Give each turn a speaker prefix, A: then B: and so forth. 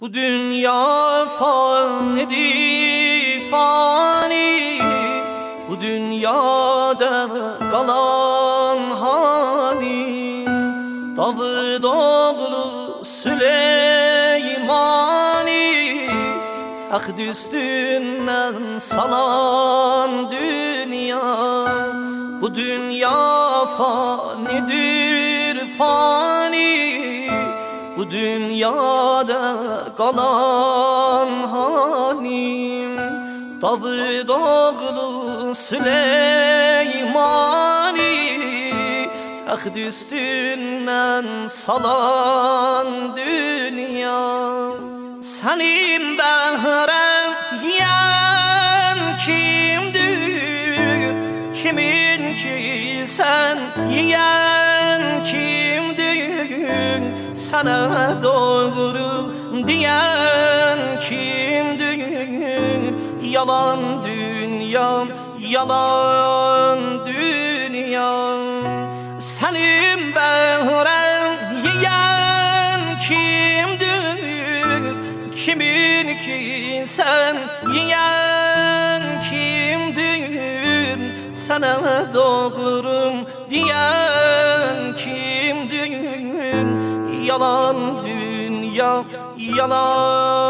A: Bu dünya fanidir fani. Bu dünyada kalan halim Davud oğlu Süleymani. Taht üstünden salan dünya. Bu dünya fanidir fani bu dünyada kalan halim Davud oğlu Süleymani Taht üstünden salan dünya. Senin behrem yiyen kimdir? Kimin ki sen yiyen kimdir sana doğru diyen kimdir Yalan dünya, yalan dünya Senin behrem yiyen kimdir Kimin ki sen yiyen kimdir Sana doğru diyen kimdir Yalan dünya, yalan